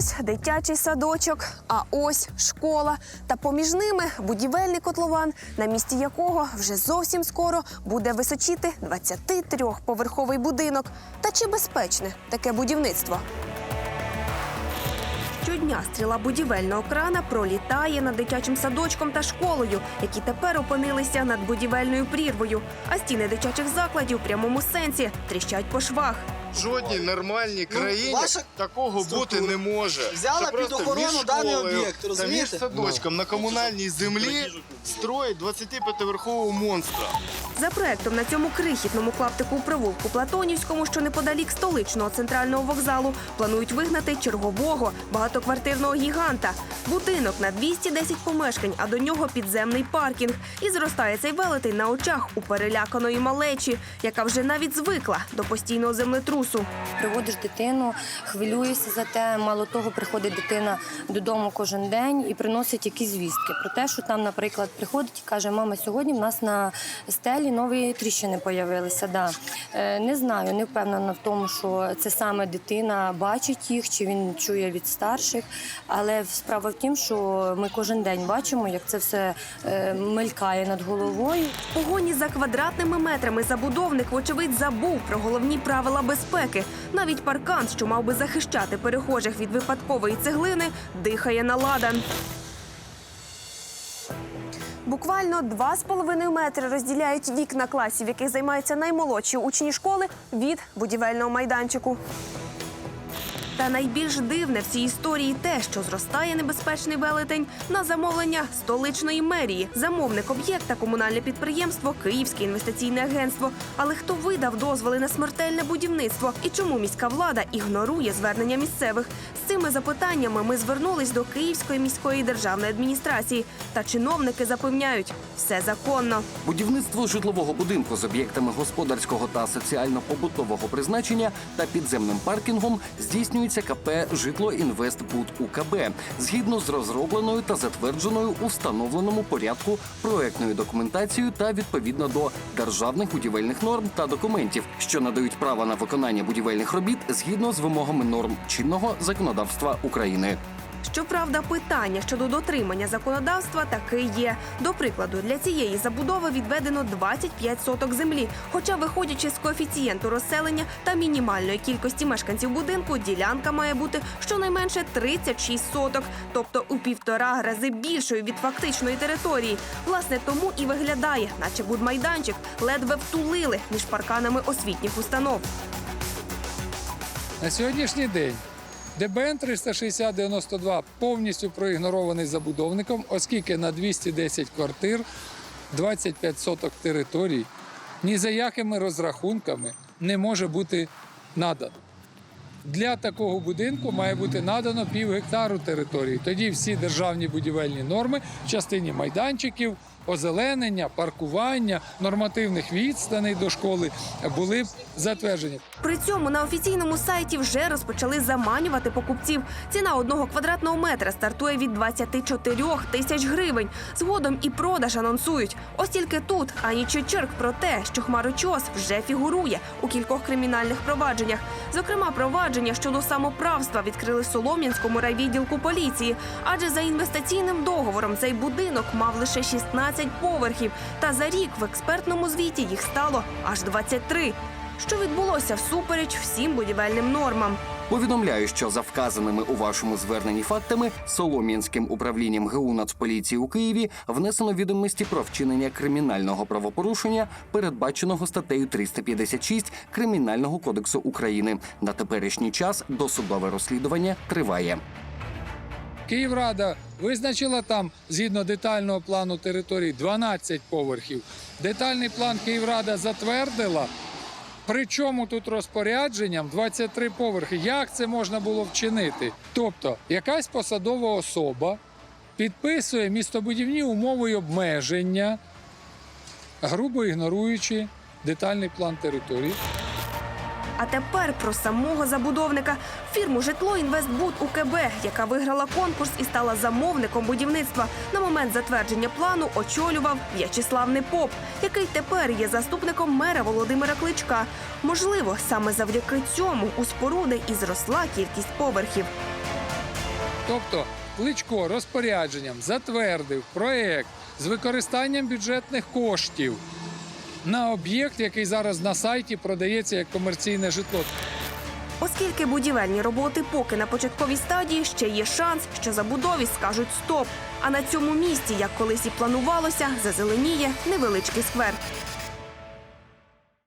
Ось дитячий садочок, а ось школа. Та поміж ними будівельний котлован, на місці якого вже зовсім скоро буде височити 23-поверховий будинок. Та чи безпечне таке будівництво? Щодня стріла будівельного крана пролітає над дитячим садочком та школою, які тепер опинилися над будівельною прірвою. А стіни дитячих закладів в прямому сенсі тріщать по швах. В жодній нормальній Ну, країні ваша такого бути не може. взяла Це просто під охорону між даний школою об'єкт, Та розумієте? між садочком на комунальній землі строїть 25-поверхового монстра. За проектом на цьому крихітному клаптику провулку Платонівському, що неподалік столичного центрального вокзалу, планують вигнати чергового багатоквартирного гіганта. Будинок на 210 помешкань, а до нього підземний паркінг. І зростає цей велетень на очах у переляканої малечі, яка вже навіть звикла до постійного землетрусу. Приводиш дитину, хвилюєшся за те. Мало того, приходить дитина додому кожен день і приносить якісь звістки про те, що там, наприклад, приходить і каже: Мама, сьогодні в нас на стелі нові тріщини появилися. Да. Е, не знаю, не впевнена в тому, що це саме дитина бачить їх, чи він чує від старших. Але справа в тім, що ми кожен день бачимо, як це все е, мелькає над головою. В погоні за квадратними метрами забудовник, вочевидь, забув про головні правила безпеки. Навіть паркан, що мав би захищати перехожих від випадкової цеглини, дихає на ладан. Буквально два з половиною метри розділяють вікна класів, яких займаються наймолодші учні школи від будівельного майданчику. Та найбільш дивне в цій історії те, що зростає небезпечний велетень на замовлення столичної мерії. Замовник об'єкта комунальне підприємство Київське інвестиційне агентство. Але хто видав дозволи на смертельне будівництво і чому міська влада ігнорує звернення місцевих? З цими запитаннями ми звернулись до Київської міської державної адміністрації. Та чиновники запевняють, все законно. Будівництво житлового будинку з об'єктами господарського та соціально-побутового призначення та підземним паркінгом здійснюється КП Житло Інвестбуд УКБ згідно з розробленою та затвердженою у встановленому порядку проектною документацією та відповідно до державних будівельних норм та документів, що надають право на виконання будівельних робіт згідно з вимогами норм чинного законодавства України. Щоправда, питання щодо дотримання законодавства таки є. До прикладу, для цієї забудови відведено 25 соток землі. Хоча, виходячи з коефіцієнту розселення та мінімальної кількості мешканців будинку, ділянка має бути щонайменше 36 соток, тобто у півтора рази більшою від фактичної території. Власне, тому і виглядає, наче будмайданчик ледве втулили між парканами освітніх установ. На сьогоднішній день ДБН 36092 повністю проігнорований забудовником, оскільки на 210 квартир, 25 соток територій ні за якими розрахунками не може бути надано. Для такого будинку має бути надано пів гектару території. Тоді всі державні будівельні норми в частині майданчиків, озеленення, паркування, нормативних відстаней до школи були затверджені. При цьому на офіційному сайті вже розпочали заманювати покупців. Ціна одного квадратного метра стартує від 24 тисяч гривень. Згодом і продаж анонсують. Ось тільки тут ані чечерк про те, що хмарочос вже фігурує у кількох кримінальних провадженнях. Зокрема, провадження щодо самоправства відкрили Солом'янському райвідділку поліції. Адже за інвестиційним договором цей будинок мав лише 16 поверхів. Та за рік в експертному звіті їх стало аж 23. Що відбулося всупереч всім будівельним нормам. Повідомляю, що за вказаними у вашому зверненні фактами Солом'янським управлінням ГУ Нацполіції у Києві внесено відомості про вчинення кримінального правопорушення, передбаченого статтею 356 Кримінального кодексу України. На теперішній час досудове розслідування триває. Київрада визначила там згідно детального плану території 12 поверхів. Детальний план Київрада затвердила. Причому тут розпорядженням 23 поверхи. Як це можна було вчинити? Тобто, якась посадова особа підписує містобудівні умови й обмеження, грубо ігноруючи детальний план території. А тепер про самого забудовника фірму Житло Інвестбуд УКБ, яка виграла конкурс і стала замовником будівництва. На момент затвердження плану очолював В'ячеслав Непоп, який тепер є заступником мера Володимира Кличка. Можливо, саме завдяки цьому у споруди і зросла кількість поверхів. Тобто Кличко розпорядженням затвердив проект з використанням бюджетних коштів на об'єкт, який зараз на сайті продається як комерційне житло. Оскільки будівельні роботи поки на початковій стадії, ще є шанс, що забудові скажуть стоп. А на цьому місці, як колись і планувалося, зазеленіє невеличкий сквер.